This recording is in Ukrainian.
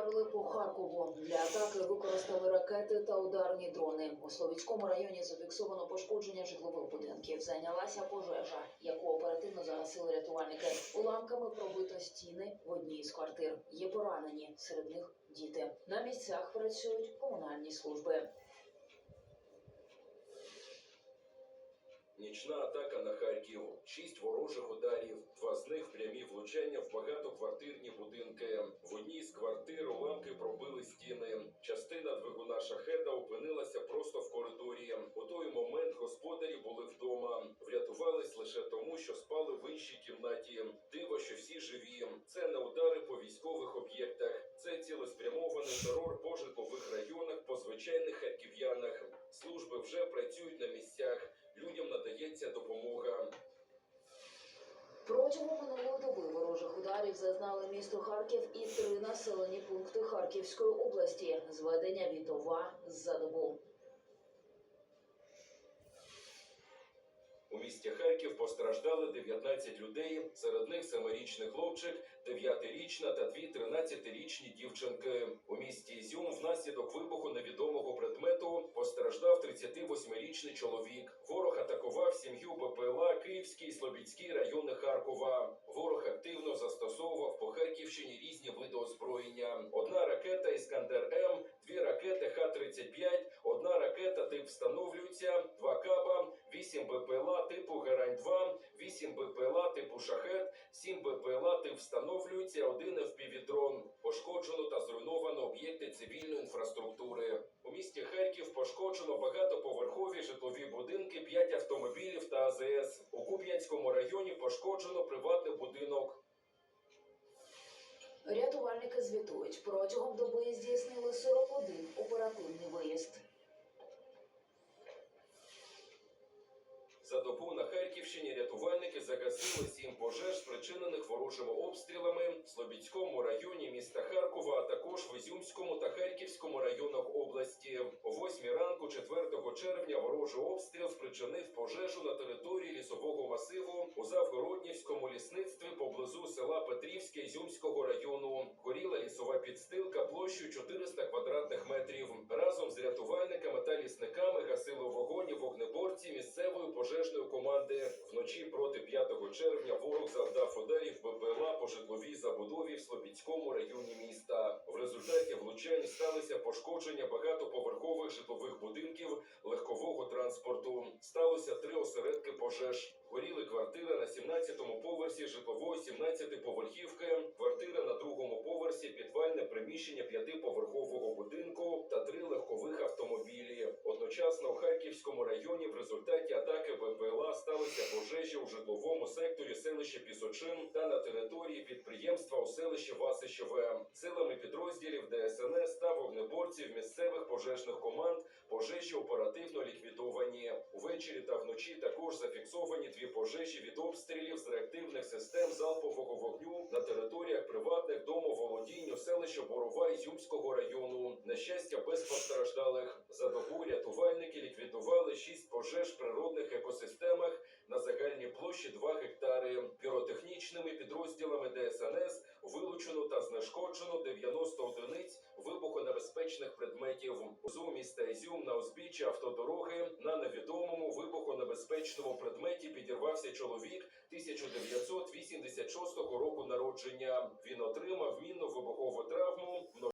вдарили по Харкову. Для атаки використали ракети та ударні дрони. У Слов'янському районі зафіксовано пошкодження житлових будинків. Зайнялася пожежа, яку оперативно загасили рятувальники. Уламками пробито стіни в одній з квартир. Є поранені, серед них діти. На місцях працюють комунальні служби. Нічна атака на Харків. Шість ворожих ударів. Два з них прямі влучання в багатоквартирні будинки. В одній ударів зазнали місто Харків і три населені пункти Харківської області. Зведення Вітова за добу. У місті Харків постраждали 19 людей, серед них семирічний хлопчик, 9-річна та дві 13-річні дівчинки. У місті Ізюм внаслідок вибуху невідомого предмету постраждав 38-річний чоловік. Ворог атакував Київський Слобідський райони Харкова. Ворог активно застосовував по Харківщині різні види озброєння. Одна ракета Іскандер М, дві ракети Х-35, одна ракета тип встановлюється, два каба, 8 БПЛА типу Герань-2, 8 БПЛА типу Шахет, 7 БПЛА тип встановлюється, один FPV-дрон. Пошкоджено та зруйновано об'єкти цивільної інфраструктури. У місті Харків пошкоджено багатоповерхові житлові будинки, 5 автомобілів Куп'янському районі пошкоджено приватний будинок. Рятувальники звітують, протягом доби здійснили 41 оперативний виїзд. За добу на Харківщині рятувальники загасили сім пожеж, спричинених ворожими обстрілами в Слобідському районі міста Харкова, а також в Ізюмському та Харківському районах області. О 8 ранку 4 червня ворожий обстріл спричинив пожежу на території лісового масиву у Завгороднівському лісництві поблизу села Петрівське Ізюмського району. Горіла лісова підстилка площею 400 квадратних метрів. Разом з рятувальниками та лісниками гасили вогонь і вогнеборці місцевої пожежної команди. Вночі проти 5 червня ворог завдав ударів БПЛА по житловій забудові в Слобідському районі міста. В результаті сталося пошкодження багатоповерхових житлових будинків легкового транспорту. Сталося три осередки пожеж. Горіли квартира на 17-му поверсі житлової 17-поверхівки, квартира на другому поверсі, підвальне приміщення п'ятиповерхового будинку та три легкових автомобілі. Одночасно у Харківському районі в результаті атаки БПЛА сталися пожежі у житловому секторі селища Пісочин та на території підприємства у селищі Васищеве. Силами підрозділів та вогнеборців місцевих пожежних команд пожежі оперативно ліквідовані. Увечері та вночі також зафіксовані дві пожежі від обстрілів з реактивних систем залпового вогню на територіях приватних домоволодінь у селищі Борова Ізюмського району. На щастя, без постраждалих. За добу рятувальники ліквідували шість пожеж в природних екосистемах на загальній площі 2 гектари. Піротехнічними підрозділами ДСНС вилучено та знешкоджено 90 одиниць предметів. Зу Ізюм на узбіччі автодороги на невідомому вибухонебезпечному предметі підірвався чоловік 1986 року народження. Він отримав мінно-вибухову